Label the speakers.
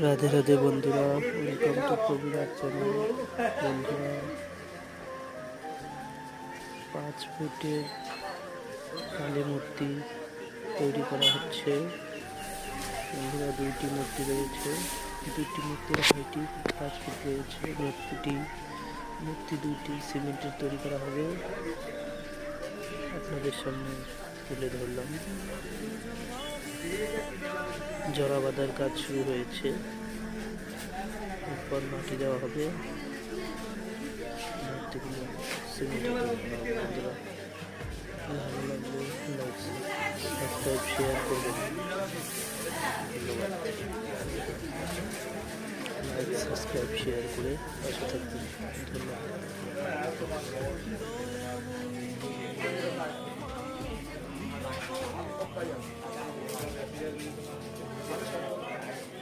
Speaker 1: রাধে রাধে বন্ধুরা welcome to কবিরাজ channel বন্ধুরা, পাঁচ ফুটের কালী মূর্তি তৈরি করা হচ্ছে। বন্ধুরা, দুইটি মূর্তি রয়েছে। দুইটি মূর্তির হাইটি পাঁচ ফুট রয়েছে। মূর্তিটি, মূর্তি দুইটি সিমেন্টের তৈরি করা হবে। আপনাদের সামনে তুলে ধরলাম। জরা বাঁধার কাজ শুরু হয়েছে। এরপর মাটি দেওয়া হবে। সাবস্ক্রাইব শেয়ার করবেন। লাইক সাবস্ক্রাইব শেয়ার করে পাশে থাকবেন। ধন্যবাদ।